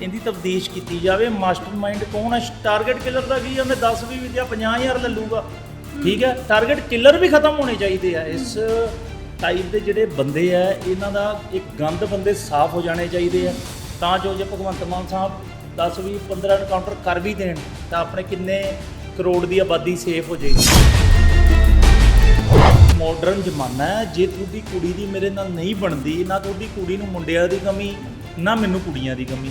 ਇਹਦੀ ਤਬਦੀਸ਼ ਕੀਤੀ ਜਾਵੇ। ਮਾਸਟਰਮਾਈਂਡ ਕੌਣ ਹੈ? ਟਾਰਗੇਟ ਕਿਲਰ ਦਾ ਕੀ ਹੈ? ਉਹਨੇ 10 20 ਜਾਂ 50000 ਲੈ ਲੂਗਾ ਠੀਕ ਹੈ? ਟਾਰਗੇਟ ਕਿਲਰ ਵੀ ਖਤਮ ਹੋਣੇ ਚਾਹੀਦੇ ਆ। ਇਸ ਟਾਈਪ ਦੇ ਜਿਹੜੇ ਬੰਦੇ ਆ, ਇਹਨਾਂ ਦਾ ਇੱਕ ਗੰਦ ਬੰਦੇ ਸਾਫ਼ ਹੋ ਜਾਣੇ ਚਾਹੀਦੇ ਆ। ਤਾਂ ਜੋ ਜੇ ਭਗਵੰਤ ਮਾਨ ਸਾਹਿਬ 10 20 15 ਐਨਕਾਊਂਟਰ ਕਰ ਵੀ ਦੇਣ, ਤਾਂ ਆਪਣੇ ਕਿੰਨੇ ਕਰੋੜ ਦੀ ਆਬਾਦੀ ਸੇਫ ਹੋ ਜਾਏਗੀ। ਮਾਡਰਨ ਜ਼ਮਾਨਾ ਹੈ। ਜੇ ਤੁਹਾਡੀ ਕੁੜੀ ਦੀ ਮੇਰੇ ਨਾਲ ਨਹੀਂ ਬਣਦੀ, ਨਾ ਤੁਹਾਡੀ ਕੁੜੀ ਨੂੰ ਮੁੰਡਿਆਂ ਦੀ ਕਮੀ, ਨਾ ਮੈਨੂੰ ਕੁੜੀਆਂ ਦੀ ਕਮੀ।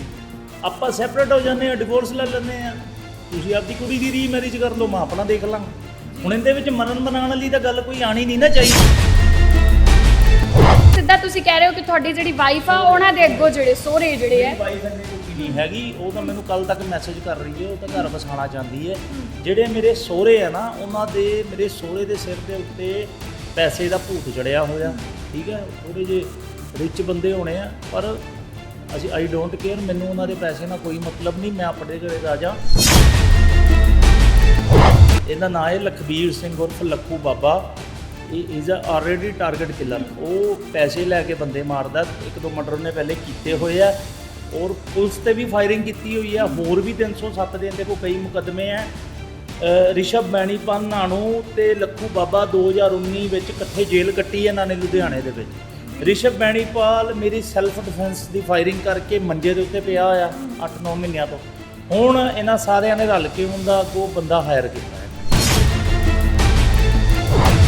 ਆਪਾਂ ਸੈਪਰੇਟ ਹੋ ਜਾਂਦੇ ਆ ਡਿਵੋਰਸ ਲੈ ਲੈਂਦੇ ਆ ਤੁਸੀਂ ਆਪਦੀ ਕੁੜੀ ਦੀ ਰੀ ਮੈਰਿਜ ਕਰ ਲਓ ਮੈਂ ਆਪਣਾ ਦੇਖ ਲਾਂਗਾ। ਹੁਣ ਇਹਦੇ ਵਿੱਚ ਮਰਨ ਮਨਾਉਣ ਵਾਲੀ ਤਾਂ ਗੱਲ ਕੋਈ ਆਣੀ ਨਹੀਂ ਨਾ ਚਾਹੀਦੀ। ਸਿੱਧਾ ਤੁਸੀਂ ਕਹਿ ਰਹੇ ਹੋ ਕਿ ਤੁਹਾਡੀ ਜਿਹੜੀ ਵਾਈਫ ਆ ਉਹਨਾਂ ਦੇ ਅੱਗੋਂ ਜਿਹੜੇ ਸਹੁਰੇ ਜਿਹੜੇ ਆ। ਵਾਈਫ ਨਹੀਂ ਹੈਗੀ ਉਹ ਤਾਂ ਮੈਨੂੰ ਕੱਲ ਤੱਕ ਮੈਸੇਜ ਕਰ ਰਹੀ ਹੈ ਉਹ ਤਾਂ ਘਰ ਵਸਾਉਣਾ ਚਾਹੁੰਦੀ ਹੈ। ਜਿਹੜੇ ਮੇਰੇ ਸਹੁਰੇ ਆ ਨਾ ਉਹਨਾਂ ਦੇ ਮੇਰੇ ਸਹੁਰੇ ਦੇ ਸਿਰ ਦੇ ਉੱਤੇ ਪੈਸੇ ਦਾ ਭੂਤ ਜੜਿਆ ਹੋਇਆ ਠੀਕ ਹੈ? ਥੋੜੇ ਜੇ ਰਿਚ ਬੰਦੇ ਹੋਣੇ ਆ ਪਰ ਅਸੀਂ ਆਈ ਡੋਂਟ ਕੇਅਰ ਮੈਨੂੰ ਉਹਨਾਂ ਦੇ ਪੈਸੇ ਨਾਲ ਕੋਈ ਮਤਲਬ ਨਹੀਂ ਮੈਂ ਆਪਣੇ ਘਰੇ ਰਾਜਾ। ਇਹਦਾ ਨਾਂ ਹੈ ਲਖਬੀਰ ਸਿੰਘ ਉਰਫ ਲੱਖੂ ਬਾਬਾ। ਇਹ is a already target killer ਉਹ ਪੈਸੇ ਲੈ ਕੇ ਬੰਦੇ ਮਾਰਦਾ ਇੱਕ ਦੋ ਮਰਡਰ ਉਹਨੇ ਪਹਿਲੇ ਕੀਤੇ ਹੋਏ ਆ। ਔਰ ਪੁਲਿਸ ਤੇ ਵੀ ਫਾਇਰਿੰਗ ਕੀਤੀ ਹੋਈ ਆ ਹੋਰ ਵੀ 307 ਦੇ ਇਹਦੇ ਕੋਲ ਕਈ ਮੁਕੱਦਮੇ ਆ। ਅ, ਰਿਸ਼ਭ ਮੈਣੀਪਨ ਨਾਣੂ ਤੇ ਲੱਖੂ ਬਾਬਾ 2019 ਵਿੱਚ ਇਕੱਠੇ ਜੇਲ੍ਹ ਕੱਟੀ ਇਹਨਾਂ ਨੇ ਲੁਧਿਆਣੇ ਦੇ ਵਿੱਚ। ਰਿਸ਼ਭ ਬੈਣੀਪਾਲ ਮੇਰੀ ਸੈਲਫ ਡਿਫੈਂਸ ਦੀ ਫਾਇਰਿੰਗ ਕਰਕੇ ਮੰਜੇ ਦੇ ਉੱਤੇ ਪਿਆ ਹੋਇਆ 8-9 ਮਹੀਨਿਆਂ ਤੋਂ। ਹੁਣ ਇਹਨਾਂ ਸਾਰਿਆਂ ਨੇ ਰਲ ਕੇ ਹੁੰਦਾ ਅੱਗੋਂ ਬੰਦਾ ਹਾਇਰ ਕੀਤਾ ਹੈ।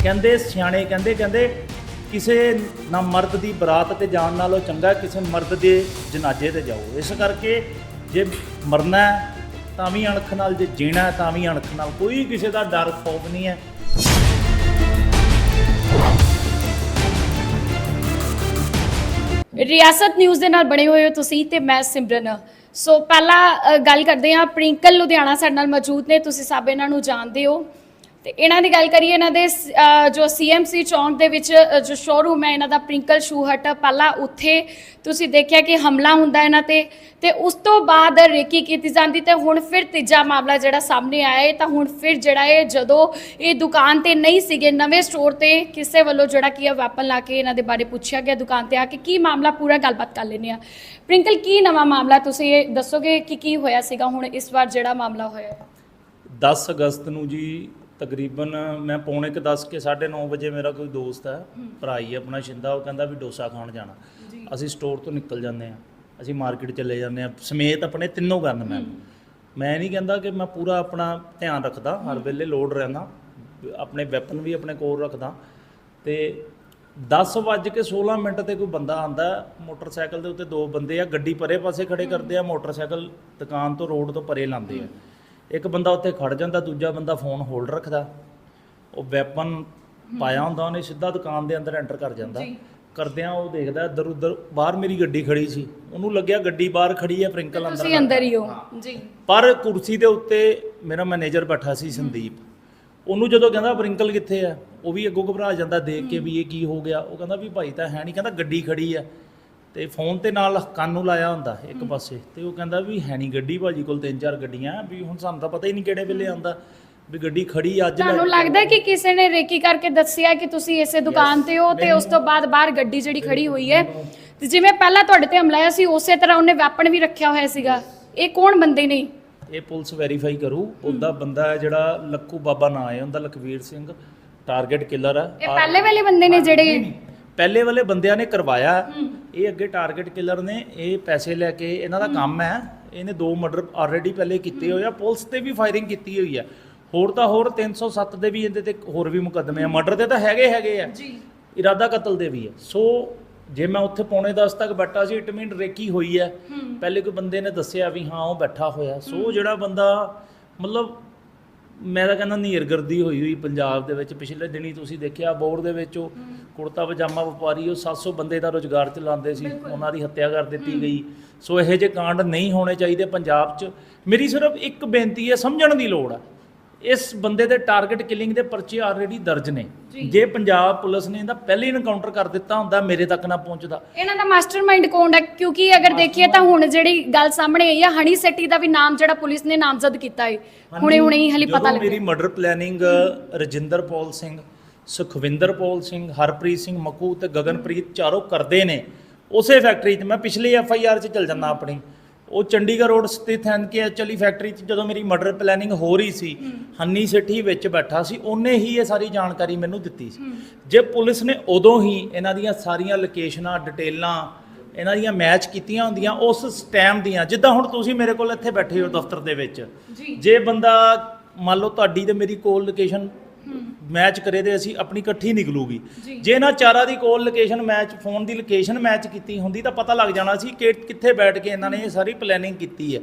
ਕਹਿੰਦੇ ਸਿਆਣੇ, ਕਹਿੰਦੇ ਕਹਿੰਦੇ ਕਿਸੇ ਨਾ ਮਰਦ ਦੀ ਬਰਾਤ ਤੇ ਜਾਣ ਨਾਲੋਂ ਚੰਗਾ ਕਿਸੇ ਮਰਦ ਦੇ ਜਨਾਜ਼ੇ ਤੇ ਜਾਓ। ਇਸ ਕਰਕੇ ਜੇ ਮਰਨਾ ਹੈ ਤਾਂ ਵੀ ਅਣਖ ਨਾਲ, ਜੇ ਜੀਣਾ ਹੈ ਤਾਂ ਵੀ ਅਣਖ ਨਾਲ। ਕੋਈ ਕਿਸੇ ਦਾ ਡਰ, ਖੌਫ ਨਹੀਂ ਹੈ। ਰਿਆਸਤ ਨਿਊਜ਼ ਦੇ ਨਾਲ ਬਣੇ ਹੋਏ ਹੋ ਤੁਸੀਂ ਤੇ ਮੈਂ ਸਿਮਰਨ। ਸੋ ਪਹਿਲਾਂ ਗੱਲ ਕਰਦੇ ਹਾਂ ਪ੍ਰਿੰਕਲ ਲੁਧਿਆਣਾ ਸਾਡੇ ਨਾਲ ਮੌਜੂਦ ਨੇ। ਤੁਸੀਂ ਸਭ ਇਹਨਾਂ ਨੂੰ ਜਾਣਦੇ ਹੋ। ਤੇ ਇਹਨਾਂ ਦੀ ਗੱਲ ਕਰੀਏ ਇਹਨਾਂ ਦੇ ਸ- ਅ, ਜੋ ਸੀਐਮਸੀ ਚੌਂਕ ਦੇ ਵਿੱਚ ਜੋ ਸ਼ੋਰੂਮ ਹੈ ਇਹਨਾਂ ਦਾ ਪ੍ਰਿੰਕਲ ਸ਼ੂ ਹਟ ਪਹਿਲਾਂ ਉੱਥੇ ਤੁਸੀਂ ਦੇਖਿਆ ਕਿ ਹਮਲਾ ਹੁੰਦਾ ਇਹਨਾਂ ਤੇ ਤੇ ਉਸ ਤੋਂ ਬਾਅਦ ਰੇਕੀ ਕੀਤੀ ਜਾਂਦੀ ਤੇ ਹੁਣ ਫਿਰ ਤੀਜਾ ਮਾਮਲਾ ਜਿਹੜਾ ਸਾਹਮਣੇ ਆਇਆ ਹੈ ਤਾਂ ਹੁਣ ਫਿਰ ਜਿਹੜਾ ਹੈ ਜਦੋਂ ਇਹ ਦੁਕਾਨ ਤੇ ਨਹੀਂ ਸੀਗੇ ਨਵੇਂ ਸਟੋਰ ਤੇ ਕਿਸੇ ਵੱਲੋਂ ਜਿਹੜਾ ਕੀ ਹੈ ਵੈਪਨ ਲਾ ਕੇ ਇਹਨਾਂ ਦੇ ਬਾਰੇ ਪੁੱਛਿਆ ਗਿਆ ਦੁਕਾਨ ਤੇ ਆ ਕੇ ਕੀ ਮਾਮਲਾ ਪੂਰਾ ਗੱਲਬਾਤ ਕਰ ਲੈਂਦੇ ਆ ਪ੍ਰਿੰਕਲ ਕੀ ਨਵਾਂ ਮਾਮਲਾ ਤੁਸੀਂ ਇਹ ਦੱਸੋਗੇ ਕਿ ਕੀ ਹੋਇਆ ਸੀਗਾ ਹੁਣ ਇਸ ਵਾਰ ਜਿਹੜਾ ਮਾਮਲਾ ਹੋਇਆ ਹੈ? 10 ਅਗਸਤ ਨੂੰ ਜੀ ਤਕਰੀਬਨ ਮੈਂ ਪੌਣੇ ਕੁ 10 ਕੇ 9:30 ਵਜੇ ਮੇਰਾ ਕੋਈ ਦੋਸਤ ਹੈ ਭਰਾ ਹੀ ਹੈ ਆਪਣਾ ਸ਼ਿੰਦਾ ਉਹ ਕਹਿੰਦਾ ਵੀ ਡੋਸਾ ਖਾਣ ਜਾਣਾ। ਅਸੀਂ ਸਟੋਰ ਤੋਂ ਨਿਕਲ ਜਾਂਦੇ ਆ ਅਸੀਂ ਮਾਰਕੀਟ ਚਲੇ ਜਾਂਦੇ ਆ ਸਮੇਤ ਆਪਣੇ ਤਿੰਨੋਂ ਗਨ ਮੈਂ। ਮੈਂ ਨਹੀਂ ਕਹਿੰਦਾ ਕਿ ਮੈਂ ਪੂਰਾ ਆਪਣਾ ਧਿਆਨ ਰੱਖਦਾ ਹਰ ਵੇਲੇ ਲੋਡ ਰਹਿਣਾ ਆਪਣੇ ਵੈਪਨ ਵੀ ਆਪਣੇ ਕੋਲ ਰੱਖਦਾ। ਤੇ 10 ਵੱਜ ਕੇ 16 ਮਿੰਟ ਤੇ ਕੋਈ ਬੰਦਾ ਆਂਦਾ ਮੋਟਰਸਾਈਕਲ ਦੇ ਉੱਤੇ ਦੋ ਬੰਦੇ ਆ ਗੱਡੀ ਪਰੇ ਪਾਸੇ ਖੜੇ ਕਰਦੇ ਆ ਮੋਟਰਸਾਈਕਲ ਦੁਕਾਨ ਤੋਂ ਰੋਡ ਤੋਂ ਪਰੇ ਲਾਉਂਦੇ ਆ। ਇੱਕ ਬੰਦਾ ਉੱਥੇ ਖੜ ਜਾਂਦਾ ਦੂਜਾ ਬੰਦਾ ਫੋਨ ਹੋਲਡ ਰੱਖਦਾ। ਉਹ ਵੈਪਨ ਪਾਇਆ ਹੁੰਦਾ ਉਹਨੇ ਸਿੱਧਾ ਦੁਕਾਨ ਦੇ ਅੰਦਰ ਐਂਟਰ ਕਰ ਜਾਂਦਾ। ਕਰਦਿਆਂ ਉਹ ਦੇਖਦਾ ਇੱਧਰ ਉੱਧਰ ਬਾਹਰ ਮੇਰੀ ਗੱਡੀ ਖੜੀ ਸੀ। ਉਹਨੂੰ ਲੱਗਿਆ ਗੱਡੀ ਬਾਹਰ ਖੜੀ ਹੈ ਪ੍ਰਿੰਕਲ ਅੰਦਰ ਤੁਸੀਂ ਅੰਦਰ ਹੀ ਹੋ। ਜੀ। ਪਰ ਕੁਰਸੀ ਦੇ ਉੱਤੇ ਮੇਰਾ ਮੈਨੇਜਰ ਬੈਠਾ ਸੀ ਸੰਦੀਪ। ਉਹਨੂੰ ਜਦੋਂ ਕਹਿੰਦਾ ਪ੍ਰਿੰਕਲ ਕਿੱਥੇ ਆ ਉਹ ਵੀ ਅੱਗੋਂ ਘਬਰਾ ਜਾਂਦਾ ਦੇਖ ਕੇ ਵੀ ਇਹ ਕੀ ਹੋ ਗਿਆ। ਉਹ ਕਹਿੰਦਾ ਵੀ ਭਾਈ ਤਾਂ ਹੈ ਨਹੀਂ ਕਹਿੰਦਾ ਗੱਡੀ ਖੜੀ ਆ ਤੇ ਫੋਨ ਤੇ ਨਾਲ ਕੰਨ ਨੂੰ ਲਾਇਆ ਹੁੰਦਾ ਇੱਕ ਪਾਸੇ ਤੇ ਉਹ ਕਹਿੰਦਾ ਵੀ ਹੈ ਨਹੀਂ ਗੱਡੀ ਭਾਜੀ ਕੋਲ ਤਿੰਨ ਚਾਰ ਗੱਡੀਆਂ ਵੀ ਹੁਣ ਸਾਨੂੰ ਤਾਂ ਪਤਾ ਹੀ ਨਹੀਂ ਕਿਹੜੇ ਵੇਲੇ ਆਂਦਾ ਵੀ ਗੱਡੀ ਖੜੀ ਅੱਜ ਲੈ ਤੁਹਾਨੂੰ ਲੱਗਦਾ ਕਿ ਕਿਸੇ ਨੇ ਰੇਕੀ ਕਰਕੇ ਦੱਸਿਆ ਕਿ ਤੁਸੀਂ ਇਸੇ ਦੁਕਾਨ ਤੇ ਹੋ ਤੇ ਉਸ ਤੋਂ ਬਾਅਦ ਬਾਹਰ ਗੱਡੀ ਜਿਹੜੀ ਖੜੀ ਹੋਈ ਹੈ? ਤੇ ਜਿਵੇਂ ਪਹਿਲਾਂ ਤੁਹਾਡੇ ਤੇ ਹਮਲਾ ਆਇਆ ਸੀ ਉਸੇ ਤਰ੍ਹਾਂ ਉਹਨੇ ਵੈਪਨ ਵੀ ਰੱਖਿਆ ਹੋਇਆ ਸੀਗਾ। ਇਹ ਕੌਣ ਬੰਦੇ ਨੇ? ਇਹ ਪੁਲਿਸ ਵੈਰੀਫਾਈ ਕਰੂ ਉਹਦਾ ਬੰਦਾ ਹੈ ਜਿਹੜਾ ਲੱਖੂ ਬਾਬਾ ਨਾਂ ਹੈ ਉਹਦਾ ਲਖਵੀਰ ਸਿੰਘ ਟਾਰਗੇਟ ਕਿਲਰ ਹੈ। ਇਹ ਪਹਿਲੇ ਵਾਲੇ ਬੰਦੇ ਨੇ ਜਿਹੜੇ ਪਹਿਲੇ ਵਾਲੇ ਬੰਦਿਆਂ ਨੇ ਕਰਵਾਇਆ। ਇਹ ਅੱਗੇ ਟਾਰਗੇਟ ਕਿਲਰ ਨੇ ਇਹ ਪੈਸੇ ਲੈ ਕੇ ਇਹਨਾਂ ਦਾ ਕੰਮ ਹੈ। ਇਹਨੇ ਦੋ ਮਰਡਰ ਆਲਰੇਡੀ ਪਹਿਲੇ ਕੀਤੇ ਹੋਏ ਆ। ਪੁਲਿਸ ਤੇ ਵੀ ਫਾਇਰਿੰਗ ਕੀਤੀ ਹੋਈ ਆ। ਹੋਰ ਤਾਂ ਹੋਰ 307 ਦੇ ਵੀ ਇਹਦੇ ਤੇ ਹੋਰ ਵੀ ਮੁਕੱਦਮੇ ਆ। ਮਰਡਰ ਦੇ ਤਾਂ ਹੈਗੇ ਹੈਗੇ ਆ। ਜੀ। ਇਰਾਦਾ ਕਤਲ ਦੇ ਵੀ ਹੈ ਸੋ ਜੇ ਮੈਂ ਉੱਥੇ ਪੌਣੇ 10 ਤੱਕ ਬੈਠਾ ਸੀ ਇਟ ਮੀਨ ਰੇਕੀ ਹੋਈ ਹੈ। ਪਹਿਲੇ ਕੋਈ ਬੰਦੇ ਨੇ ਦੱਸਿਆ ਵੀ ਹਾਂ ਉਹ ਬੈਠਾ ਹੋਇਆ। ਸੋ ਜਿਹੜਾ ਬੰਦਾ ਮਤਲਬ ਮੈਂ ਤਾਂ ਕਹਿੰਦਾ ਨੀਰਗਰਦੀ ਹੋਈ ਹੋਈ ਪੰਜਾਬ ਦੇ ਵਿੱਚ ਪਿਛਲੇ ਦਿਨੀ ਤੁਸੀਂ ਦੇਖਿਆ ਬੋਰ ਦੇ ਵਿੱਚ ਉਹ ਕੁੜਤਾ ਪਜਾਮਾ ਵਪਾਰੀ ਉਹ 700 ਬੰਦੇ ਦਾ ਰੋਜ਼ਗਾਰ ਚਲਾਉਂਦੇ ਸੀ ਉਹਨਾਂ ਦੀ ਹੱਤਿਆ ਕਰ ਦਿੱਤੀ ਗਈ। ਸੋ ਇਹੋ ਜਿਹੇ ਕਾਂਡ ਨਹੀਂ ਹੋਣੇ ਚਾਹੀਦੇ ਪੰਜਾਬ 'ਚ। ਮੇਰੀ ਸਿਰਫ ਇੱਕ ਬੇਨਤੀ ਹੈ ਸਮਝਣ ਦੀ ਲੋੜ ਹੈ ਇਸ ਬੰਦੇ ਦੇ ਟਾਰਗੇਟ ਕਿਲਿੰਗ ਦੇ ਪਰਚੇ ਆਲਰੇਡੀ ਦਰਜ ਨੇ। ਜੇ। ਪੰਜਾਬ ਪੁਲਿਸ ਨੇ ਇਹਦਾ ਪਹਿਲੇ ਇਨਕਾਊਂਟਰ ਕਰ ਦਿੱਤਾ ਹੁੰਦਾ ਮੇਰੇ ਤੱਕ ਨਾ ਪਹੁੰਚਦਾ। ਇਹਨਾਂ ਦਾ ਮਾਸਟਰਮਾਈਂਡ ਕੌਣ ਹੈ? ਕਿਉਂਕਿ ਅਗਰ ਦੇਖੀਏ ਤਾਂ ਹੁਣ ਜਿਹੜੀ ਗੱਲ ਸਾਹਮਣੇ ਆਈ ਹੈ ਹਣੀ ਸੈਟੀ ਦਾ ਵੀ ਨਾਮ ਜਿਹੜਾ ਪੁਲਿਸ ਨੇ ਨਾਮਜ਼ਦ ਕੀਤਾ ਹੈ ਹੁਣੇ ਹੁਣੇ ਹੀ ਹਲੀ ਪਤਾ ਜਦੋਂ ਲੱਗਿਆ। ਮੇਰੀ ਮਰਡਰ ਪਲੈਨਿੰਗ ਰਜਿੰਦਰ ਪੌਲ ਸਿੰਘ ਸੁਖਵਿੰਦਰ ਪੌਲ ਸਿੰਘ ਹਰਪ੍ਰੀਤ ਸਿੰਘ ਮਕੂ ਤੇ ਗਗਨਪ੍ਰੀਤ ਚਾਰੋਂ ਕਰਦੇ ਨੇ। ਉਸੇ ਫੈਕਟਰੀ 'ਚ ਮੈਂ ਪਿਛਲੀ ਐਫ ਆਈ ਆਰ 'ਚ ਚਲ ਜਾਂਦਾ ਆਪਣੀ। ਉਹ ਚੰਡੀਗੜ੍ਹ ਰੋਡ ਸਥਿਤ ਹਨ ਕਿ ਐਚਲੀ ਫੈਕਟਰੀ 'ਚ ਜਦੋਂ ਮੇਰੀ ਮਰਡਰ ਪਲੈਨਿੰਗ ਹੋ ਰਹੀ ਸੀ ਹੰਨੀ ਸੇਠੀ ਵਿੱਚ ਬੈਠਾ ਸੀ ਉਹਨੇ ਹੀ ਇਹ ਸਾਰੀ ਜਾਣਕਾਰੀ ਮੈਨੂੰ ਦਿੱਤੀ ਸੀ। ਜੇ ਪੁਲਿਸ ਨੇ ਉਦੋਂ ਹੀ ਇਹਨਾਂ ਦੀਆਂ ਸਾਰੀਆਂ ਲੋਕੇਸ਼ਨਾਂ ਡਿਟੇਲਾਂ ਇਹਨਾਂ ਦੀਆਂ ਮੈਚ ਕੀਤੀਆਂ ਹੁੰਦੀਆਂ ਉਸ ਸਟੈਮ ਦੀਆਂ ਜਿੱਦਾਂ ਹੁਣ ਤੁਸੀਂ ਮੇਰੇ ਕੋਲ ਇੱਥੇ ਬੈਠੇ ਹੋ ਦਫ਼ਤਰ ਦੇ ਵਿੱਚ ਜੇ। ਬੰਦਾ ਮੰਨ ਲਓ ਤੁਹਾਡੀ ਤੇ ਮੇਰੀ ਕੋਲ ਲੋਕੇਸ਼ਨ ਮੈਚ ਕਰੇ ਤੇ ਅਸੀਂ ਆਪਣੀ ਇਕੱਠੀ ਨਿਕਲੂਗੀ। ਜੀ। ਇਹਨਾਂ ਚਾਰਾਂ ਦੀ ਕੋਲ ਲੋਕੇਸ਼ਨ ਮੈਚ ਫੋਨ ਦੀ ਲੋਕੇਸ਼ਨ ਮੈਚ ਕੀਤੀ ਹੁੰਦੀ ਤਾਂ ਪਤਾ ਲੱਗ ਜਾਣਾ ਸੀ ਕਿ ਕਿੱਥੇ ਬੈਠ ਕੇ ਇਹਨਾਂ ਨੇ ਇਹ ਸਾਰੀ ਪਲੈਨਿੰਗ ਕੀਤੀ ਹੈ।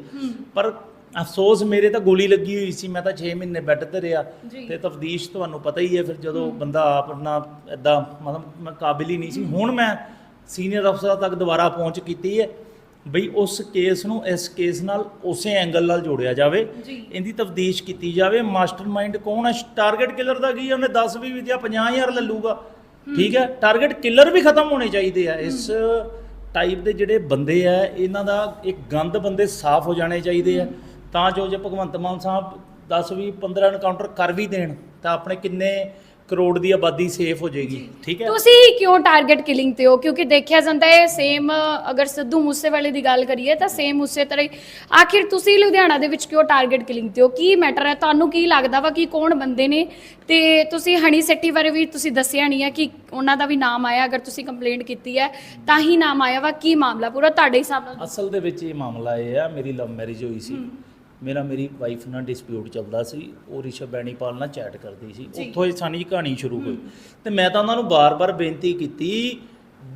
ਪਰ ਅਫਸੋਸ ਮੇਰੇ ਤਾਂ ਗੋਲੀ ਲੱਗੀ ਹੋਈ ਸੀ ਮੈਂ ਤਾਂ 6 ਮਹੀਨੇ ਬੈੱਡ ਤੇ ਰਿਹਾ। ਤੇ ਤਫਦੀਸ਼ ਤੁਹਾਨੂੰ ਪਤਾ ਹੀ ਹੈ ਫਿਰ ਜਦੋਂ ਬੰਦਾ ਆਪ ਆਪਣਾ ਇਦਾਂ ਮਤਲਬ ਮੈਂ ਕਾਬਿਲ ਹੀ ਨਹੀਂ ਸੀ। ਹੁਣ ਮੈਂ ਸੀਨੀਅਰ ਅਫਸਰਾਂ ਤੱਕ ਦੁਬਾਰਾ ਪਹੁੰਚ ਕੀਤੀ ਹੈ। ਬਈ ਉਸ ਕੇਸ ਨੂੰ ਇਸ ਕੇਸ ਨਾਲ ਉਸੇ ਐਂਗਲ ਨਾਲ ਜੋੜਿਆ ਜਾਵੇ। ਇਹਦੀ ਤਫਦੀਸ਼ ਕੀਤੀ ਜਾਵੇ। ਮਾਸਟਰਮਾਈਂਡ ਕੌਣ ਹੈ ਟਾਰਗੇਟ ਕਿਲਰ ਦਾ ਕੀ? ਉਹਨੇ 10 ਵੀ ਵਿਦਿਆ 50000 ਲੈ ਲੂਗਾ ਠੀਕ ਹੈ? ਟਾਰਗੇਟ ਕਿਲਰ ਵੀ ਖਤਮ ਹੋਣੇ ਚਾਹੀਦੇ ਆ। ਇਸ ਟਾਈਪ ਦੇ ਜਿਹੜੇ ਬੰਦੇ ਆ ਇਹਨਾਂ ਦਾ ਇੱਕ ਗੰਦ ਬੰਦੇ ਸਾਫ਼ ਹੋ ਜਾਣੇ ਚਾਹੀਦੇ ਆ। ਤਾਂ ਜੋ ਜੇ ਭਗਵੰਤ ਮਾਨ ਸਾਹਿਬ 10 ਵੀ 15 ਐਨਕਾਊਂਟਰ ਕਰ ਵੀ ਦੇਣ ਤਾਂ ਆਪਣੇ ਕਿੰਨੇ ਕਰੋੜ ਦੀ ਆਬਾਦੀ ਸੇਫ ਹੋ ਜਾਏਗੀ ਠੀਕ ਹੈ? ਤੁਸੀਂ ਹੀ ਕਿਉਂ ਟਾਰਗੇਟ ਕਿਲਿੰਗ ਤੇ ਹੋ? ਕਿਉਂਕਿ ਦੇਖਿਆ ਜਾਂਦਾ ਹੈ ਸੇਮ ਅਗਰ ਸਿੱਧੂ ਮੂਸੇਵਾਲੇ ਦੀ ਗੱਲ ਕਰੀਏ ਤਾਂ ਸੇਮ ਉਸੇ ਤਰ੍ਹਾਂ ਹੀ। ਆਖਿਰ ਤੁਸੀਂ ਲੁਧਿਆਣਾ ਦੇ ਵਿੱਚ ਕਿਉਂ ਟਾਰਗੇਟ ਕਿਲਿੰਗ ਤੇ ਹੋ? ਕੀ ਮੈਟਰ ਹੈ? ਤੁਹਾਨੂੰ ਕੀ ਲੱਗਦਾ ਵਾ ਕਿ ਕੌਣ ਬੰਦੇ ਨੇ? ਤੇ ਤੁਸੀਂ ਹਣੀ ਸੈੱਟੀ ਬਾਰੇ ਵੀ ਤੁਸੀਂ ਦੱਸਿਆ ਨਹੀਂ ਹੈ ਕਿ ਉਹਨਾਂ ਦਾ ਵੀ ਨਾਮ ਆਇਆ ਅਗਰ ਤੁਸੀਂ ਕੰਪਲੇਂਟ ਕੀਤੀ ਹੈ ਤਾਂ ਹੀ ਨਾਮ ਆਇਆ ਵਾ। ਕੀ ਮਾਮਲਾ ਪੂਰਾ ਤੁਹਾਡੇ ਹਿਸਾਬ ਨਾਲ? ਅਸਲ ਦੇ ਵਿੱਚ ਇਹ ਮਾਮਲਾ ਇਹ ਆ ਮੇਰੀ ਲਵ ਮੈਰਿਜ ਹੋਈ ਸੀ। ਮੇਰਾ ਮੇਰੀ ਵਾਈਫ ਨਾਲ ਡਿਸਪਿਊਟ ਚੱਲਦਾ ਸੀ ਉਹ ਰਿਸ਼ਵ ਬੈਣੀਪਾਲ ਨਾਲ ਚੈਟ ਕਰਦੀ ਸੀ। ਉੱਥੋਂ ਇਹ ਸਾਡੀ ਕਹਾਣੀ ਸ਼ੁਰੂ ਹੋਈ। ਤੇ ਮੈਂ ਤਾਂ ਉਹਨਾਂ ਨੂੰ ਬਾਰ-ਬਾਰ ਬੇਨਤੀ ਕੀਤੀ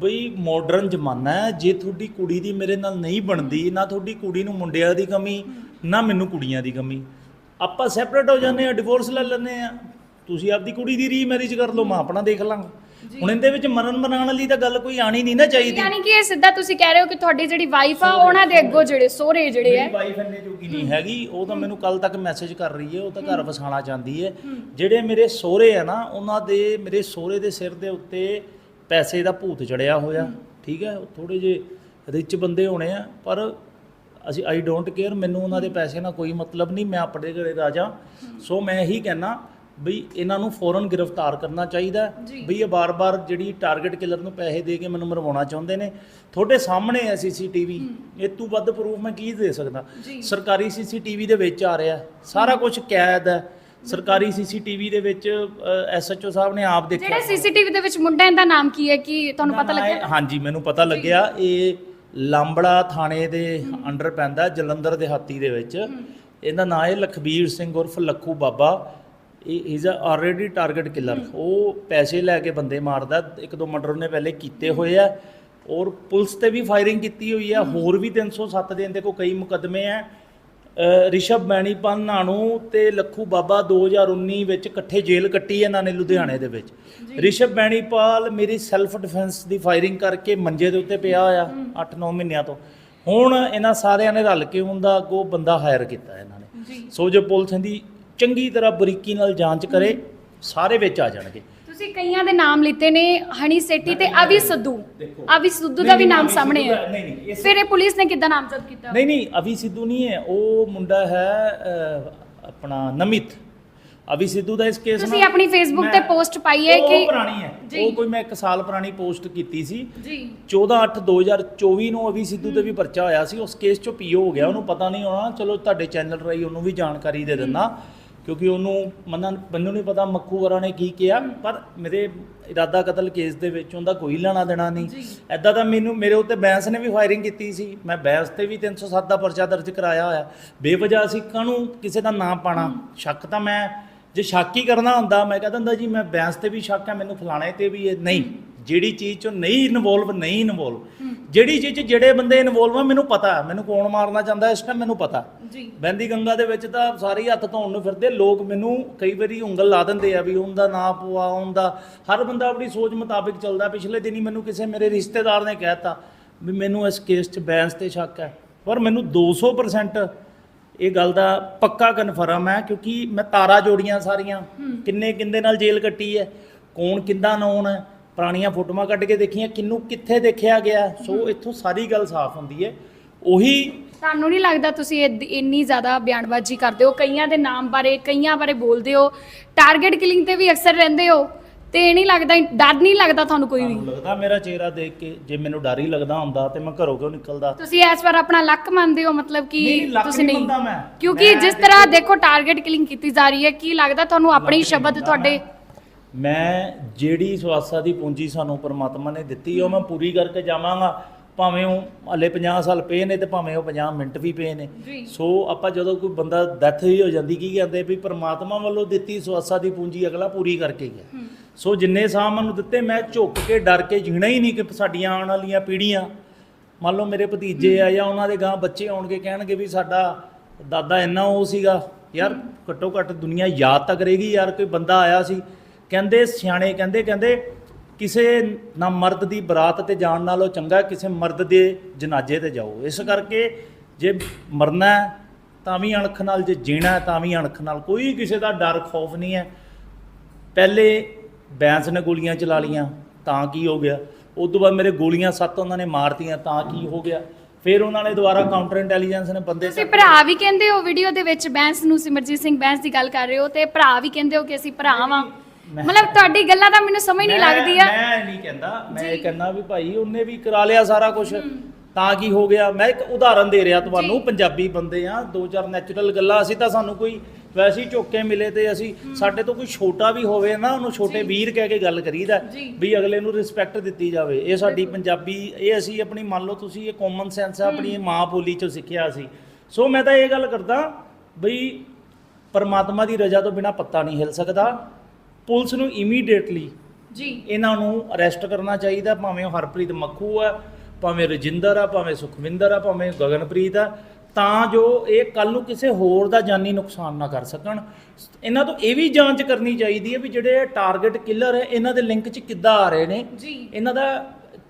ਬਈ ਮਾਡਰਨ ਜ਼ਮਾਨਾ ਹੈ ਜੇ ਤੁਹਾਡੀ ਕੁੜੀ ਦੀ ਮੇਰੇ ਨਾਲ ਨਹੀਂ ਬਣਦੀ ਨਾ ਤੁਹਾਡੀ ਕੁੜੀ ਨੂੰ ਮੁੰਡਿਆਂ ਦੀ ਕਮੀ ਨਾ ਮੈਨੂੰ ਕੁੜੀਆਂ ਦੀ ਕਮੀ। ਆਪਾਂ ਸੈਪਰੇਟ ਹੋ ਜਾਂਦੇ ਆ ਡਿਵੋਰਸ ਲੈ ਲੈਂਦੇ ਆ ਤੁਸੀਂ ਆਪਦੀ ਕੁੜੀ ਦੀ ਰੀ ਮੈਰਿਜ ਕਰ ਲਓ ਮੈਂ ਆਪਣਾ ਦੇਖ ਲਾਂਗਾ। ਹੁਣ ਇਹਦੇ ਵਿੱਚ ਮਰਨ ਮਨਾਉਣ ਵਾਲੀ ਤਾਂ ਗੱਲ ਕੋਈ ਆਣੀ ਨਹੀਂ ਨਾ ਚਾਹੀਦੀ। ਯਾਨੀ ਕਿ ਇਹ ਸਿੱਧਾ ਤੁਸੀਂ ਕਹਿ ਰਹੇ ਹੋ ਕਿ ਤੁਹਾਡੀ ਜਿਹੜੀ ਵਾਈਫ ਆ ਉਹਨਾਂ ਦੇ ਅੱਗੋਂ ਜਿਹੜੇ ਸੋਹਰੇ ਜਿਹੜੇ ਹੈ ਮੇਰੀ ਵਾਈਫ ਇੰਨੇ ਜੋਗੀ ਨਹੀਂ ਹੈਗੀ ਉਹ ਤਾਂ ਮੈਨੂੰ ਕੱਲ ਤੱਕ ਮੈਸੇਜ ਕਰ ਰਹੀ ਹੈ ਉਹ ਤਾਂ ਘਰ ਵਸਾਣਾ ਚਾਹੁੰਦੀ ਹੈ। ਜਿਹੜੇ ਮੇਰੇ ਸਹੁਰੇ ਆ ਨਾ ਉਹਨਾਂ ਦੇ ਮੇਰੇ ਸਹੁਰੇ ਦੇ ਸਿਰ ਦੇ ਉੱਤੇ ਪੈਸੇ ਦਾ ਭੂਤ ਚੜਿਆ ਹੋਇਆ ਠੀਕ ਹੈ ਉਹ ਥੋੜੇ ਜੇ ਰਿਚ ਬੰਦੇ ਹੋਣੇ ਆ ਪਰ ਅਸੀਂ ਆਈ ਡੋਂਟ ਕੇਅਰ ਮੈਨੂੰ ਉਹਨਾਂ ਦੇ ਪੈਸੇ ਨਾਲ ਕੋਈ ਮਤਲਬ ਨਹੀਂ ਮੈਂ ਆਪਣੇ ਘਰੇ ਰਾਜਾ। ਸੋ ਮੈਂ ਇਹੀ ਕਹਿਣਾ ਬਈ ਇਹਨਾਂ ਨੂੰ ਫੌਰਨ ਗ੍ਰਿਫਤਾਰ ਕਰਨਾ ਚਾਹੀਦਾ। ਬਈ ਇਹ ਬਾਰ-ਬਾਰ ਜਿਹੜੀ ਟਾਰਗੇਟ ਕਿਲਰ ਨੂੰ ਪੈਸੇ ਦੇ ਕੇ ਮੈਨੂੰ ਮਰਵਾਉਣਾ ਚਾਹੁੰਦੇ ਨੇ। ਤੁਹਾਡੇ ਸਾਹਮਣੇ ਹੈ ਸੀਸੀਟੀਵੀ। ਇਹ ਤੋਂ ਵੱਧ ਪ੍ਰੂਫ ਮੈਂ ਕੀ ਦੇ ਸਕਦਾ। ਸਰਕਾਰੀ ਸੀਸੀਟੀਵੀ ਦੇ ਵਿੱਚ ਆ ਰਿਹਾ। ਸਾਰਾ ਕੁਝ ਕੈਦ ਹੈ। ਸਰਕਾਰੀ ਸੀਸੀਟੀਵੀ ਦੇ ਵਿੱਚ ਐਸਐਚਓ ਸਾਹਿਬ ਨੇ ਆਪ ਦੇਖਿਆ ਜਿਹੜੇ ਸੀਸੀਟੀਵੀ ਦੇ ਵਿੱਚ ਮੁੰਡਿਆਂ ਦਾ ਨਾਮ ਕੀ ਹੈ? ਕਿ ਤੁਹਾਨੂੰ ਪਤਾ ਲੱਗਿਆ? ਹਾਂਜੀ ਮੈਨੂੰ ਪਤਾ ਲੱਗਿਆ। ਇਹ ਲਾਂਬੜਾ ਥਾਣੇ ਦੇ ਅੰਡਰ ਪੈਂਦਾ ਜਲੰਧਰ ਦਿਹਾਤੀ ਦੇ ਵਿੱਚ। ਇਹਦਾ ਨਾਮ ਹੈ ਲਖਬੀਰ ਸਿੰਘ ਉਰਫ Lakhu Baba. Is a already target killer ਉਹ ਪੈਸੇ ਲੈ ਕੇ ਬੰਦੇ ਮਾਰਦਾ ਇੱਕ ਦੋ ਮਰਡਰ ਉਹਨੇ ਪਹਿਲੇ ਕੀਤੇ ਹੋਏ ਆ ਔਰ ਪੁਲਿਸ ਤੇ ਵੀ ਫਾਇਰਿੰਗ ਕੀਤੀ ਹੋਈ ਆ ਹੋਰ ਵੀ 307 ਦੇ ਇਹਦੇ ਕੋ ਕਈ ਮੁਕਦਮੇ ਆ। ਅ, ਰਿਸ਼ਵ ਬੈਣੀਪਾਲ ਨਾਣੂ ਤੇ ਲੱਖੂ ਬਾਬਾ 2019 ਵਿੱਚ ਇਕੱਠੇ ਜੇਲ੍ਹ ਕੱਟੀ ਇਹਨਾਂ ਨੇ ਲੁਧਿਆਣੇ ਦੇ ਵਿੱਚ। ਰਿਸ਼ਵ ਬੈਣੀਪਾਲ ਮੇਰੀ ਸੈਲਫ ਡਿਫੈਂਸ ਦੀ ਫਾਇਰਿੰਗ ਕਰਕੇ ਮੰਜੇ ਦੇ ਉੱਤੇ ਪਿਆ ਹੋਇਆ 8-9 ਮਹੀਨਿਆਂ ਤੋਂ। ਹੁਣ ਇਹਨਾਂ ਸਾਰਿਆਂ ਨੇ ਰਲ ਕੇ ਉਹਦਾ ਅੱਗੋਂ ਬੰਦਾ ਹਾਇਰ ਕੀਤਾ ਇਹਨਾਂ ਨੇ। ਸੋ ਜੇ ਪੁਲਿਸ ਦੀ ਚੰਗੀ ਤਰ੍ਹਾਂ ਬਰੀਕੀ ਨਾਲ ਜਾਂਚ ਕਰੇ ਸਾਰੇ ਵਿੱਚ ਆ ਜਾਣਗੇ। ਤੁਸੀਂ ਕਈਆਂ ਦੇ ਨਾਮ ਲਿੱਤੇ ਨੇ ਹਣੀ ਸੇਠੀ ਤੇ ਅਵੀ ਸਿੱਧੂ। ਅਵੀ ਸਿੱਧੂ ਦਾ ਵੀ ਨਾਮ ਅਵੀ ਸਾਹਮਣੇ ਹੈ। ਦਾ- ਨਹੀਂ ਨਹੀਂ ਇਸ ਫਿਰ ਇਹ ਪੁਲਿਸ ਨੇ ਕਿੱਦਾਂ ਨਾਮਜ਼ਦ ਕੀਤਾ? ਨਹੀਂ ਨਹੀਂ ਅਭੀ ਸਿੱਧੂ ਨਹੀਂ ਹੈ ਉਹ ਮੁੰਡਾ ਹੈ ਆਪਣਾ ਨਮਿਤ। ਅਭੀ ਸਿੱਧੂ ਦਾ ਇਸ ਕੇਸ ਤੁਸੀਂ ਆਪਣੀ Facebook ਤੇ post ਪਾਈ ਹੈ ਉਹ ਕਿ- ਪੁਰਾਣੀ ਹੈ। ਉਹ ਕੋਈ ਮੈਂ 1 ਸਾਲ ਪੁਰਾਣੀ ਪੋਸਟ ਕੀਤੀ ਸੀ। ਜੀ। 14/8/2024 ਨੂੰ ਅਭੀ ਸਿੱਧੂ ਤੇ ਵੀ ਪਰਚਾ ਹੋਇਆ ਸੀ। ਉਸ ਕੇਸ ਚੋਂ ਪੀਓ ਹੋ ਗਿਆ। ਉਹਨੂੰ ਪਤਾ ਨਹੀਂ ਹੋਣਾ ਚਲੋ ਤੁਹਾਡੇ ਚੈਨਲ ਰਾਹੀਂ ਉਹਨੂੰ ਵੀ ਜਾਣਕਾਰੀ ਦੇ ਦਿੰਦਾ। ਕਿਉਂਕਿ ਉਹਨੂੰ ਮੰਨਾਂ ਮੈਨੂੰ ਨਹੀਂ ਪਤਾ ਮੱਖੂ ਵਰਾਂ ਨੇ ਕੀ ਕਿਹਾ ਪਰ ਮੇਰੇ ਇਰਾਦਾ ਕਤਲ ਕੇਸ ਦੇ ਵਿੱਚ ਉਹਦਾ ਕੋਈ ਲੈਣਾ ਦੇਣਾ ਨਹੀਂ। ਐਦਾਂ ਤਾਂ ਮੈਨੂੰ ਮੇਰੇ ਉੱਤੇ ਬੈਂਸ ਨੇ ਵੀ ਫਾਇਰਿੰਗ ਕੀਤੀ ਸੀ। ਮੈਂ ਬੈਂਸ ਤੇ ਵੀ 307 ਦਾ ਪਰਚਾ ਦਰਜ ਕਰਾਇਆ ਹੋਇਆ। ਬੇਵਜ੍ਹਾ ਅਸੀਂ ਕਾਹਨੂੰ ਕਿਸੇ ਦਾ ਨਾਮ ਪਾਣਾ। ਸ਼ੱਕ ਤਾਂ ਮੈਂ ਜੇ ਸ਼ੱਕ ਹੀ ਕਰਨਾ ਹੁੰਦਾ ਮੈਂ ਕਹਿੰਦਾ ਹੁੰਦਾ ਜੀ ਮੈਂ ਬੈਂਸ ਤੇ ਵੀ ਸ਼ੱਕ ਹੈ ਮੈਨੂੰ ਫਲਾਣੇ ਤੇ ਵੀ ਇਹ ਨਹੀਂ। ਜਿਹੜੀ ਚੀਜ਼ ਚੋਂ ਨਹੀਂ ਇਨਵੋਲਵ ਨਹੀਂ ਇਨਵੋਲਵ ਜਿਹੜੀ ਚੀਜ਼ 'ਚ ਜਿਹੜੇ ਬੰਦੇ ਇਨਵੋਲਵ ਆ ਮੈਨੂੰ ਪਤਾ। ਮੈਨੂੰ ਕੌਣ ਮਾਰਨਾ ਚਾਹੁੰਦਾ ਇਸ ਟਾਈਮ ਮੈਨੂੰ ਪਤਾ। ਜੀ। ਬੈਂਦੀ ਗੰਗਾ ਦੇ ਵਿੱਚ ਤਾਂ ਸਾਰੇ ਹੱਥ ਧੋਣ ਨੂੰ ਫਿਰਦੇ ਲੋਕ ਮੈਨੂੰ ਕਈ ਵਾਰੀ ਉਂਗਲ ਲਾ ਦਿੰਦੇ ਆ ਵੀ ਉਹਦਾ ਨਾਂ ਪਵਾ ਉਹਦਾ ਹਰ ਬੰਦਾ ਆਪਣੀ ਸੋਚ ਮੁਤਾਬਿਕ ਚੱਲਦਾ। ਪਿਛਲੇ ਦਿਨੀ ਮੈਨੂੰ ਕਿਸੇ ਮੇਰੇ ਰਿਸ਼ਤੇਦਾਰ ਨੇ ਕਹਿਤਾ ਵੀ ਮੈਨੂੰ ਇਸ ਕੇਸ 'ਚ ਬੈਂਸ ਤੇ ਸ਼ੱਕ ਹੈ। ਪਰ ਮੈਨੂੰ 200% ਇਹ ਗੱਲ ਦਾ ਪੱਕਾ ਕਨਫਰਮ ਹੈ ਕਿਉਂਕਿ ਮੈਂ ਤਾਰਾ ਜੋੜੀਆਂ ਸਾਰੀਆਂ। ਕਿੰਨੇ ਕਿੰਦੇ ਨਾਲ ਜੇਲ੍ਹ ਕੱਟੀ ਹੈ ਕੌਣ ਕਿੰਦਾ ਨੌਨ ਹੈ ਪੁਰਾਣੀਆਂ ਫੋਟੋਆਂ ਕੱਢ ਕੇ ਦੇਖੀਆਂ ਕਿੰਨੂੰ ਕਿੱਥੇ ਦੇਖਿਆ ਗਿਆ। ਸੋ ਇੱਥੋਂ ਸਾਰੀ ਗੱਲ ਸਾਫ਼ ਹੁੰਦੀ ਹੈ। ਉਹੀ ਤੁਹਾਨੂੰ ਨਹੀਂ ਲੱਗਦਾ ਤੁਸੀਂ ਇੰਨੀ ਜ਼ਿਆਦਾ ਬਿਆਨਬਾਜ਼ੀ ਕਰਦੇ ਹੋ? ਕਈਆਂ ਦੇ ਨਾਮ ਬਾਰੇ ਕਈਆਂ ਬਾਰੇ ਬੋਲਦੇ ਹੋ। ਟਾਰਗੇਟ ਕਿਲਿੰਗ ਤੇ ਵੀ ਅਕਸਰ ਰਹਿੰਦੇ ਹੋ। ਤੇ ਇਹ ਨਹੀਂ ਲੱਗਦਾ ਡਰ ਨਹੀਂ ਲੱਗਦਾ ਤੁਹਾਨੂੰ ਕੋਈ ਵੀ? ਤੁਹਾਨੂੰ ਲੱਗਦਾ ਮੇਰਾ ਚਿਹਰਾ ਦੇਖ ਕੇ ਜੇ ਮੈਨੂੰ ਡਰ ਹੀ ਲੱਗਦਾ ਹੁੰਦਾ ਤੇ ਮੈਂ ਘਰੋਂ ਕਿਉਂ ਨਿਕਲਦਾ? ਤੁਸੀਂ ਇਸ ਵਾਰ ਆਪਣਾ ਲੱਕ ਮੰਨਦੇ ਹੋ ਮਤਲਬ ਕਿ ਨਹੀਂ, ਲੱਕ ਤੁਸੀਂ ਨਹੀਂ ਨਹੀਂ? ਮੰਨਦਾ ਮੈਂ। ਕਿਉਂਕਿ ਮੈਂ ਜਿਸ ਤਰ੍ਹਾਂ ਦੇਖੋ ਟਾਰਗੇਟ ਕਿਲਿੰਗ ਕੀਤੀ ਜਾ ਰਹੀ ਹੈ ਕੀ ਲੱਗਦਾ ਤੁਹਾਨੂੰ ਆਪਣੀ ਲੱਕ ਨਹੀਂ ਸ਼ਬਦ ਮੰਨਦਾ ਤੁਹਾਡੇ ਮੈਂ। ਮੈਂ ਜਿਹੜੀ ਸਵਾਸਾ ਦੀ ਪੂੰਜੀ ਸਾਨੂੰ ਪਰਮਾਤਮਾ ਨੇ ਦਿੱਤੀ ਉਹ ਮੈਂ ਪੂਰੀ ਕਰਕੇ ਜਾਵਾਂਗਾ। ਭਾਵੇਂ ਉਹ ਹਲੇ 50 ਸਾਲ ਪਏ ਨੇ ਤੇ ਭਾਵੇਂ ਉਹ 50 ਮਿੰਟ ਵੀ ਪਏ ਨੇ। ਸੋ ਆਪਾਂ ਜਦੋਂ ਕੋਈ ਬੰਦਾ ਡੈਥ ਹੀ ਹੋ ਜਾਂਦੀ ਕੀ ਕਹਿੰਦੇ ਵੀ ਪਰਮਾਤਮਾ ਵੱਲੋਂ ਦਿੱਤੀ ਸਵਾਸਾ ਦੀ ਪੂੰਜੀ ਅਗਲਾ ਪੂਰੀ ਕਰਕੇ ਗਿਆ। ਸੋ ਜਿੰਨੇ ਸਾਹ ਮੈਨੂੰ ਦਿੱਤੇ ਮੈਂ ਝੁੱਕ ਕੇ ਡਰ ਕੇ ਜੀਣਾ ਹੀ ਨਹੀਂ ਕਿ ਸਾਡੀਆਂ ਆਉਣ ਵਾਲੀਆਂ ਪੀੜ੍ਹੀਆਂ। ਮੰਨ ਲਓ ਮੇਰੇ ਭਤੀਜੇ ਆ ਜਾਂ ਉਹਨਾਂ ਦੇ ਗਾਂ ਬੱਚੇ ਆਉਣਗੇ ਕਹਿਣਗੇ ਵੀ ਸਾਡਾ ਦਾਦਾ ਇੰਨਾ ਉਹ ਸੀਗਾ। ਯਾਰ ਘੱਟੋ ਘੱਟ ਦੁਨੀਆ ਯਾਦ ਤਾਂ ਕਰੇਗੀ ਯਾਰ ਕੋਈ ਬੰਦਾ ਆਇਆ ਸੀ ਕਹਿੰਦੇ ਸਿਆਣੇ ਕਹਿੰਦੇ ਕਹਿੰਦੇ ਕਿਸੇ ਨਾ ਮਰਦ ਦੀ ਬਰਾਤ ਤੇ ਜਾਣ ਨਾਲੋਂ ਚੰਗਾ ਕਿਸੇ ਮਰਦ ਦੇ ਜਨਾਜ਼ੇ ਤੇ ਜਾਓ। ਇਸ ਕਰਕੇ ਜੇ ਮਰਨਾ ਤਾਂ ਵੀ ਅਣਖ ਨਾਲ ਜੇ ਜੀਣਾ ਤਾਂ ਵੀ ਅਣਖ ਨਾਲ। ਕੋਈ ਕਿਸੇ ਦਾ ਡਰ ਖੌਫ ਨਹੀਂ ਹੈ। ਪਹਿਲੇ ਬੈਂਸ ਨੇ ਗੋਲੀਆਂ ਚਲਾ ਲੀਆਂ ਤਾਂ ਕੀ ਹੋ ਗਿਆ? ਉਸ ਤੋਂ ਬਾਅਦ ਮੇਰੇ ਗੋਲੀਆਂ ਸੱਤ ਉਹਨਾਂ ਨੇ ਮਾਰਤੀਆਂ ਤਾਂ ਕੀ ਹੋ ਗਿਆ? ਫਿਰ ਉਹਨਾਂ ਨੇ ਦੁਬਾਰਾ ਕਾਊਂਟਰ ਇੰਟੈਲੀਜੈਂਸ ਨੇ ਬੰਦੇ ਤੁਸੀਂ ਭਰਾ ਵੀ ਕਹਿੰਦੇ ਹੋ ਵੀਡੀਓ ਦੇ ਵਿੱਚ ਬੈਂਸ ਨੂੰ ਸਿਮਰਜੀਤ ਸਿੰਘ ਬੈਂਸ ਦੀ ਗੱਲ ਕਰ ਰਹੇ ਹੋ ਤੇ ਭਰਾ ਵੀ ਕਹਿੰਦੇ ਹੋ ਕਿ ਅਸੀਂ ਭਰਾ ਵਾਂ। ਮਤਲਬ ਤੁਹਾਡੀ ਗੱਲਾਂ ਤਾਂ ਮੈਨੂੰ ਸਮਝ ਨਹੀਂ ਲੱਗਦੀ ਆ। ਮੈਂ ਨਹੀਂ ਕਹਿੰਦਾ। ਮੈਂ ਇਹ ਕਹਿੰਦਾ ਵੀ ਭਾਈ ਉਹਨੇ ਵੀ ਕਰਾ ਲਿਆ ਸਾਰਾ ਕੁਝ ਤਾਂ ਕੀ ਹੋ ਗਿਆ? ਮੈਂ ਇੱਕ ਉਦਾਹਰਨ ਦੇ ਰਿਹਾ ਤੁਹਾਨੂੰ ਪੰਜਾਬੀ ਬੰਦੇ ਆ ਦੋ ਚਾਰ ਨੈਚੁਰਲ ਗੱਲਾਂ ਅਸੀਂ ਤਾਂ ਸਾਨੂੰ ਕੋਈ ਵੈਸੇ ਹੀ ਝੋਕੇ ਮਿਲੇ ਤੇ ਅਸੀਂ ਸਾਡੇ ਤੋਂ ਕੋਈ ਛੋਟਾ ਵੀ ਹੋਵੇ ਨਾ ਉਹਨੂੰ ਛੋਟੇ ਵੀਰ ਕਹਿ ਕੇ ਗੱਲ ਕਰੀਦਾ। ਵੀ ਅਗਲੇ ਨੂੰ ਰਿਸਪੈਕਟ ਦਿੱਤੀ ਜਾਵੇ। ਇਹ ਸਾਡੀ ਪੰਜਾਬੀ ਇਹ ਅਸੀਂ ਆਪਣੀ ਮੰਨ ਲਓ ਤੁਸੀਂ ਇਹ ਕਾਮਨ ਸੈਂਸ ਆ ਆਪਣੀ ਮਾਂ ਬੋਲੀ ਚੋਂ ਸਿੱਖਿਆ ਸੀ ਸੋ ਮੈਂ ਤਾਂ ਇਹ ਗੱਲ ਕਰਦਾ ਬਈ ਪਰਮਾਤਮਾ ਦੀ ਰਜ਼ਾ ਤੋਂ ਬਿਨਾ ਪੱਤਾ ਨਹੀਂ ਹਿਲ ਸਕਦਾ। ਪੁਲਿਸ ਨੂੰ ਇਮੀਡੀਏਟਲੀ ਜੀ। ਇਹਨਾਂ ਨੂੰ ਅਰੈਸਟ ਕਰਨਾ ਚਾਹੀਦਾ ਭਾਵੇਂ ਉਹ ਹਰਪ੍ਰੀਤ ਮੱਖੂ ਆ ਭਾਵੇਂ ਰਜਿੰਦਰ ਆ ਭਾਵੇਂ ਸੁਖਵਿੰਦਰ ਆ ਭਾਵੇਂ ਗਗਨਪ੍ਰੀਤ ਆ ਤਾਂ ਜੋ ਇਹ ਕੱਲ ਨੂੰ ਕਿਸੇ ਹੋਰ ਦਾ ਜਾਨੀ ਨੁਕਸਾਨ ਨਾ ਕਰ ਸਕਣ। ਇਹਨਾਂ ਤੋਂ ਇਹ ਵੀ ਜਾਂਚ ਕਰਨੀ ਚਾਹੀਦੀ ਹੈ ਵੀ ਜਿਹੜੇ ਟਾਰਗੇਟ ਕਿਲਰ ਹੈ ਇਹਨਾਂ ਦੇ ਲਿੰਕ 'ਚ ਕਿੱਦਾਂ ਆ ਰਹੇ ਨੇ। ਜੀ। ਇਹਨਾਂ ਦਾ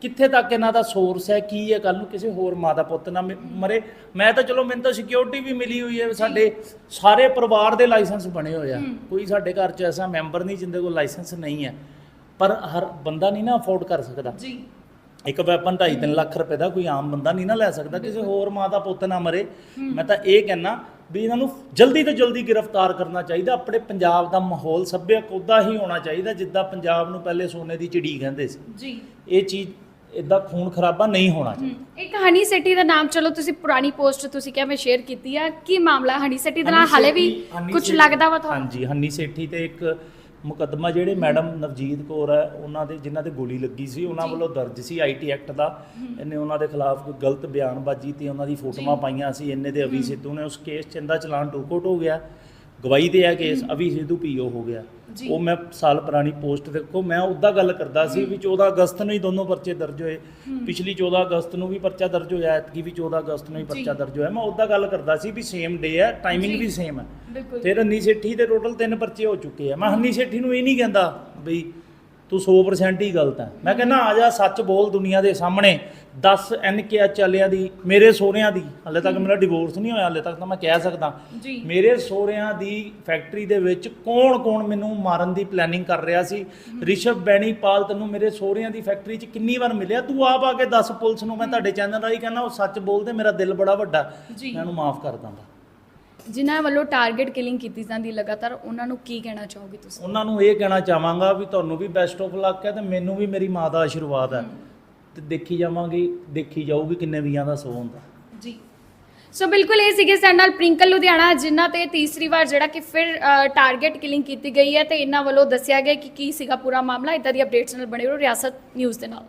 ਕਿੱਥੇ ਤੱਕ ਇਹਨਾਂ ਦਾ ਸੋਰਸ ਹੈ ਕੀ ਹੈ ਕੱਲ ਨੂੰ ਕਿਸੇ ਹੋਰ ਮਾਂ ਦਾ ਪੁੱਤ ਨਾ ਮ- ਮਰੇ। ਮੈਂ ਤਾਂ ਚਲੋ ਮੈਨੂੰ ਤਾਂ ਸਿਕਿਉਰਿਟੀ ਵੀ ਮਿਲੀ ਹੋਈ ਹੈ ਸਾਡੇ ਸਾਰੇ ਪਰਿਵਾਰ ਦੇ ਲਾਇਸੈਂਸ ਬਣੇ ਹੋਏ ਆ। ਕੋਈ ਸਾਡੇ ਘਰ 'ਚ ਐਸਾ ਮੈਂਬਰ ਨਹੀਂ ਜਿੰਦੇ ਕੋਲ ਲਾਇਸੈਂਸ ਨਹੀਂ ਹੈ। ਪਰ ਹਰ ਬੰਦਾ ਨਹੀਂ ਨਾ ਅਫੋਰਡ ਕਰ ਸਕਦਾ। ਜੀ। ਇੱਕ ਵੈਪਨ 2.5 ਲੱਖ ਰੁਪਏ ਦਾ ਕੋਈ ਆਮ ਬੰਦਾ ਨਹੀਂ ਨਾ ਲੈ ਸਕਦਾ ਕਿਸੇ ਹੋਰ ਮਾਂ ਦਾ ਪੁੱਤ ਨਾ ਮਰੇ। ਮੈਂ ਤਾਂ ਇਹ ਕਹਿਣਾ ਵੀ ਇਹਨਾਂ ਨੂੰ ਜਲਦੀ ਤੋਂ ਜਲਦੀ ਗ੍ਰਿਫਤਾਰ ਕਰਨਾ ਚਾਹੀਦਾ। ਆਪਣੇ ਪੰਜਾਬ ਦਾ ਮਾਹੌਲ ਸੱਭਿਅਕ ਉੱਦਾਂ ਹੀ ਹੋਣਾ ਚਾਹੀਦਾ ਜਿੱਦਾਂ ਪੰਜਾਬ ਨੂੰ ਪਹਿਲੇ ਸੋਨੇ ਦੀ ਚਿੜੀ ਕਹਿੰਦੇ ਸੀ। ਜੀ। ਇਹ ਚੀਜ਼ ਇਦਾਂ ਖੂਨ ਖਰਾਬਾ ਨਹੀਂ ਹੋਣਾ ਚਾਹੀਦਾ। ਇੱਕ ਹਨੀ ਸਿਟੀ ਦਾ ਨਾਮ ਚਲੋ ਤੁਸੀਂ ਪੁਰਾਣੀ ਪੋਸਟ ਤੁਸੀਂ ਕਿਹਾ ਮੈਂ ਸ਼ੇਅਰ ਕੀਤੀ ਆ। ਕੀ ਮਾਮਲਾ ਹਨੀ ਸਿਟੀ ਦਾ ਨਾਲ? ਹਲੇ ਵੀ ਹਨੀ ਕੁਝ ਲੱਗਦਾ ਵਾ ਤੁਹਾਨੂੰ? ਹਾਂਜੀ ਹਨੀ ਸੇਠੀ ਤੇ ਇੱਕ ਮੁਕੱਦਮਾ ਜਿਹੜੇ ਮੈਡਮ ਨਵਜੀਤ ਕੌਰ ਹੈ ਉਹਨਾਂ ਦੇ ਜਿਨ੍ਹਾਂ ਤੇ ਗੋਲੀ ਲੱਗੀ ਸੀ ਉਹਨਾਂ। ਵੱਲੋਂ ਦਰਜ ਸੀ ਆਈਟੀ ਐਕਟ ਦਾ। ਇਹਨੇ ਉਹਨਾਂ ਦੇ ਖਿਲਾਫ ਕੋਈ ਗਲਤ ਬਿਆਨਬਾਜ਼ੀ ਤੇ ਉਹਨਾਂ ਦੀ ਫੋਟੋਆਂ ਪਾਈਆਂ ਸੀ ਇਹਨੇ ਤੇ ਅਵੀ ਸਿੱਧੂ ਨੇ ਉਸ ਕੇਸ 'ਚ ਇਹਦਾ ਚਲਾਨ ਟੂਕੋਟ ਹੋ ਗਿਆ। ਗਵਾਹੀ ਤੇ ਹੈ ਕੇਸ ਅਵੀ ਸਿੱਧੂ ਪੀਓ ਹੋ ਗਿਆ। ਜੀ। ਉਹ ਮੈਂ ਸਾਲ ਪੁਰਾਣੀ ਪੋਸਟ ਦੇਖੋ ਮੈਂ ਉੱਦਾਂ ਗੱਲ ਕਰਦਾ ਸੀ ਵੀ 14 ਅਗਸਤ ਨੂੰ ਹੀ ਦੋਨੋਂ ਪਰਚੇ ਦਰਜ ਹੋਏ। ਪਿਛਲੀ 14 ਅਗਸਤ ਨੂੰ ਵੀ ਪਰਚਾ ਦਰਜ ਹੋਇਆ ਐਤਕੀ ਵੀ 14 ਅਗਸਤ ਨੂੰ ਹੀ ਪਰਚਾ ਜੀ। ਦਰਜ ਹੋਇਆ। ਮੈਂ ਉੱਦਾਂ ਗੱਲ ਕਰਦਾ ਸੀ ਵੀ ਸੇਮ ਡੇ ਹੈ ਟਾਈਮਿੰਗ ਜੀ। ਵੀ ਸੇਮ ਹੈ। ਬਿਲਕੁਲ। ਫਿਰ ਹੰਨੀ ਸੇਠੀ ਦੇ ਟੋਟਲ ਤਿੰਨ ਪਰਚੇ ਹੋ ਚੁੱਕੇ ਆ। ਮੈਂ ਹੰਨੀ ਸੇਠੀ ਨੂੰ ਇਹ ਨਹੀਂ ਕਹਿੰਦਾ ਬਈ ਤੂੰ 100% ਹੀ ਗਲਤ ਹੈ। ਮੈਂ ਕਹਿੰਦਾ ਆ ਜਾ ਸੱਚ ਬੋਲ ਦੁਨੀਆ ਦੇ ਸਾਹਮਣੇ। 10 ਐਨ ਕੇ ਚੱਲਿਆਂ ਦੀ ਮੇਰੇ ਸੋਹਰਿਆਂ ਦੀ। ਹਲੇ ਤੱਕ ਮੇਰਾ ਡਿਵੋਰਸ ਨਹੀਂ ਹੋਇਆ ਹਲੇ ਤੱਕ ਤਾਂ ਮੈਂ ਕਹਿ ਸਕਦਾ। ਮੇਰੇ ਸੋਹਰਿਆਂ ਦੀ ਫੈਕਟਰੀ ਦੇ ਵਿੱਚ ਕੌਣ-ਕੌਣ ਮੈਨੂੰ ਮਾਰਨ ਦੀ ਪਲੈਨਿੰਗ ਕਰ ਰਿਹਾ ਸੀ? ਰਿਸ਼ਵ ਬੈਣੀਪਾਲ ਤੈਨੂੰ ਮੇਰੇ ਸੋਹਰਿਆਂ ਦੀ ਫੈਕਟਰੀ 'ਚ ਕਿੰਨੀ ਵਾਰ ਮਿਲਿਆ? ਤੂੰ ਆਪ ਆ ਕੇ ਦੱਸ ਪੁਲਿਸ ਨੂੰ ਮੈਂ ਤੁਹਾਡੇ ਚੈਨਲ ਰਾਹੀਂ ਕਹਿੰਦਾ ਉਹ ਸੱਚ ਬੋਲਦੇ ਮੇਰਾ ਦਿਲ ਬੜਾ ਵੱਡਾ। ਮੈਂ ਉਹਨੂੰ ਮਾਫ ਕਰ ਦਾਂਗਾ। ਜਿਨ੍ਹਾਂ ਵੱਲੋਂ ਟਾਰਗੇਟ ਕਿਲਿੰਗ ਕੀਤੀ ਜਾਂਦੀ ਲਗਾਤਾਰ ਉਹਨਾਂ ਨੂੰ ਕੀ ਕਹਿਣਾ ਚਾਹੋਗੇ ਤੁਸੀਂ? ਉਹਨਾਂ ਨੂੰ ਇਹ ਕਹਿਣਾ ਚਾਹਾਂਗਾ ਵੀ ਤੁਹਾਨੂੰ ਵੀ ਬੈਸਟ ਆਫ ਲੱਕ ਹੈ ਤੇ ਮੈਨੂੰ ਵੀ ਮੇਰੀ ਮਾਂ ਦਾ ਆਸ਼ੀਰਵਾਦ ਹੈ। ਤੇ ਦੇਖੀ ਜਾਵਾਂਗੇ ਦੇਖੀ ਜਾਊਗੀ ਕਿੰਨੇ ਵੀਆਂ ਦਾ ਸੋ ਹੁੰਦਾ। ਜੀ। ਸੋ ਬਿਲਕੁਲ ਇਹ ਸੀਗੇ ਸਾਡੇ ਨਾਲ ਪ੍ਰਿੰਕਲ ਲੁਧਿਆਣਾ ਜਿਨ੍ਹਾਂ ਤੇ ਤੀਸਰੀ ਵਾਰ ਜਿਹੜਾ ਕਿ ਫਿਰ ਟਾਰਗੇਟ ਕਿਲਿੰਗ ਕੀਤੀ ਗਈ ਹੈ ਤੇ ਇਹਨਾਂ ਵੱਲੋਂ ਦੱਸਿਆ ਗਿਆ ਕਿ ਕੀ ਸੀਗਾ ਪੂਰਾ ਮਾਮਲਾ। ਇਦਾਂ ਦੀ ਅਪਡੇਟਸ ਨਾਲ ਬਣੇ ਰਹੋ ਰਿਆਸਤ ਨਿਊਜ਼ ਦੇ ਨਾਲ।